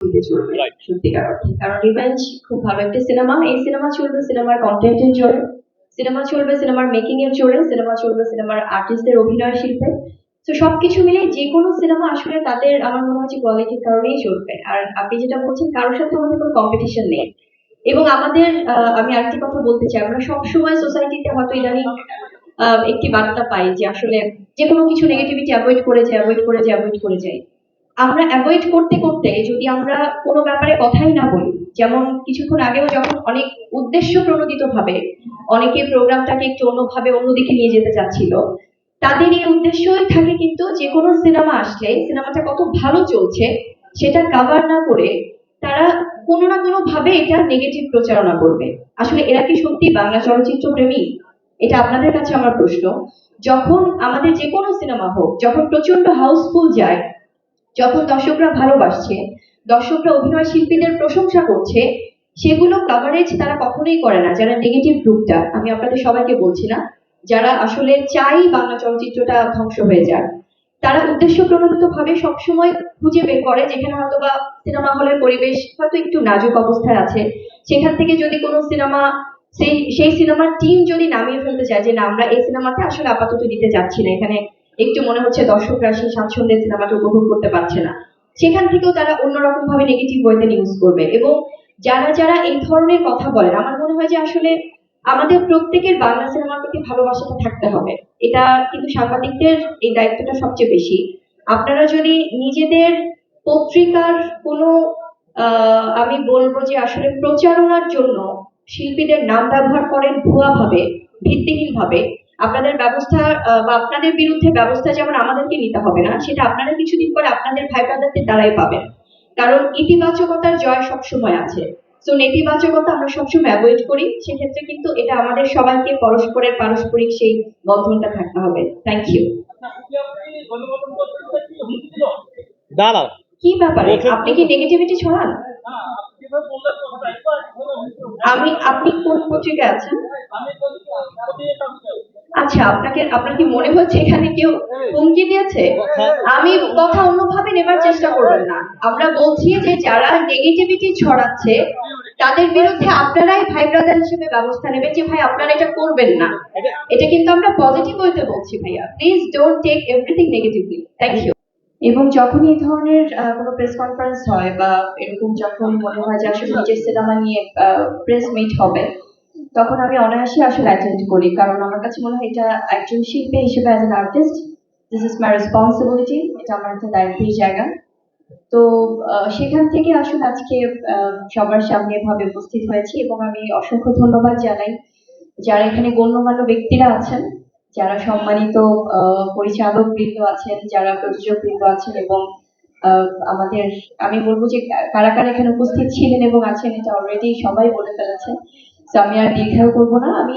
দিতে চলবে সত্যিকার অর্থে কারণ রিভেঞ্জ খুব ভালো একটা সিনেমা এই সিনেমা চলবে সিনেমার কন্টেন্টের জোরে সিনেমা চলবে সিনেমার মেকিং এর জোরে সিনেমা চলবে সিনেমার আর্টিস্টদের অভিনয় শিল্পে। তো সবকিছু মিলে যে কোনো সিনেমা আসলে তাদের আমার মনে হচ্ছে কোয়ালিটির কারণেই চলবে। আর আপনি যেটা বলছেন কারোর সাথে আমাদের কোনো কম্পিটিশন নেই। এবং আমাদের আমি আরেকটি কথা বলতে চাই। আমরা সবসময় সোসাইটিতে হয়তো ইদানিং একটি বার্তা পাই যে আসলে যে কোনো কিছু নেগেটিভিটি অ্যাভয়েড করে যায় অ্যাভয়েড করে যায় অ্যাভয়েড করে যাই আমরা অ্যাভয়েড করতে করতে যদি আমরা কোনো ব্যাপারে কথাই না বলি, যেমন কিছুক্ষণ আগেও যখন অনেক উদ্দেশ্য প্রণোদিত ভাবে অনেকে প্রোগ্রামটাকে একটু অন্যভাবে অন্যদিকে নিয়ে যেতে চাচ্ছিল, তাদের এই উদ্দেশ্যই থাকে কিন্তু যে কোনো সিনেমা আসলে সিনেমাটা কত ভালো চলছে, সেটা কাভার না করে তারা কোনো না কোনো ভাবে এটা নেগেটিভ প্রচারণা করবে। আসলে এরা কি সত্যি বাংলা চলচ্চিত্র প্রেমী? এটা আপনাদের কাছে আমার প্রশ্ন। যখন আমাদের যে কোনো সিনেমা হোক, যখন প্রচণ্ড হাউসফুল যায় যখন দর্শকরা ভালোবাসছে, দর্শকরা অভিনয় শিল্পীদের প্রশংসা করছে, সেগুলো কাভারেজ তারা কখনোই করে না। যারা নেগেটিভ গ্রুপটা আমি আপনাদের সবাইকে বলছি না, যারা আসলে চাই বাংলা চলচ্চিত্রটা ধ্বংস হয়ে যাক, তারা উদ্দেশ্য প্রণোদিত ভাবে সবসময় খুঁজে বের করে, যেখানে হয়তো বা সিনেমা হলের পরিবেশ হয়তো একটু নাজুক অবস্থায় আছে। সেখান থেকে যদি কোনো সিনেমা, সেই সেই সিনেমার টিম যদি নামিয়ে ফেলতে চায় যে, না, আমরা এই সিনেমাতে আসলে আপাতত দিতে যাচ্ছি না, এখানে একটু মনে হচ্ছে দর্শকরা সেই স্বাচ্ছন্দ্যে সিনেমাটা উপভোগ করতে পারছে না। সেখান থেকেও তারা অন্যরকম ভাবে নেগেটিভ ওয়েতে নিউজ করবে এবং যারা যারা এই ধরনের কথা বলেন, আমার মনে হয় যে আসলে আমাদের প্রত্যেকের বাংলা সিনেমার প্রতি ভালোবাসাটা থাকতে হবে। এটা কিন্তু সাংবাদিকদের এই দায়িত্বটা সবচেয়ে বেশি। আপনারা যদি নিজেদের পত্রিকার কোনো আমি বলব যে আসলে প্রচারণার জন্য শিল্পীদের নাম ব্যবহার করেন ভুয়া ভাবে ভিত্তিহীন ভাবে আপনাদের ব্যবস্থা বা আপনাদের বিরুদ্ধে ব্যবস্থা যেমন আমাদেরকে নিতে হবে না সেটা আপনারা কিছুদিন পরে আপনাদের ভাই ব্রাদারদের দ্বারাই পাবেন। কারণ ইতিবাচকতার জয় সবসময় আছে। তো নেতিবাচকতা আমরা সবসময় অ্যাভয়েড করি। সেক্ষেত্রে কিন্তু এটা আমাদের সবাইকে পরস্পরের পারস্পরিক সেই বন্ধনটা থাকতে হবে। থ্যাংক ইউ দাঁড়াও। কি ব্যাপারে? আপনি কি নেগেটিভিটি ছড়ান? আমি আপনি কোন পত্রিকায় আছেন? আচ্ছা আপনাকে আপনার কি মনে হচ্ছে এখানে কেউ হুমকি দিয়েছে? আমি কথা অন্যভাবে নেবার চেষ্টা করবেন না। আমরা বলছি যে যারা নেগেটিভিটি ছড়াচ্ছে তাদের বিরুদ্ধে আপনারাই ভাই ব্রাদার হিসেবে ব্যবস্থা নেবেন যে ভাই আপনারা এটা করবেন না। এটা কিন্তু আমরা পজিটিভ হইতে বলছি ভাইয়া। Please don't take everything negatively thank you এবং যখন এই ধরনের কোনো প্রেস কনফারেন্স হয় বা এরকম যখন মনে হয় যে আসলে নিজের সিনেমা নিয়ে প্রেস মিট হবে তখন আমি অনায়াসে আসলে অ্যাটেন্ড করি, কারণ আমার কাছে মনে হয় এটা একজন শিল্পী হিসেবে as an artist this is my responsibility এটা আমার একটা দায়িত্বের জায়গা। তো সেখান থেকে আসলে আজকে সবার সামনে এভাবে উপস্থিত হয়েছি এবং আমি অসংখ্য ধন্যবাদ জানাই যারা এখানে গণ্যমান্য ব্যক্তিরা আছেন, যারা সম্মানিত পরিচালক বৃন্দ আছেন, যারা প্রযোজক বৃন্দ আছেন এবং আমাদের, আমি বলব যে কারা কারা এখানে উপস্থিত ছিলেন এবং আছেন এটা অলরেডি সবাই বলে ফেলেছেন। তো আমি আর দীর্ঘায়ু করব না। আমি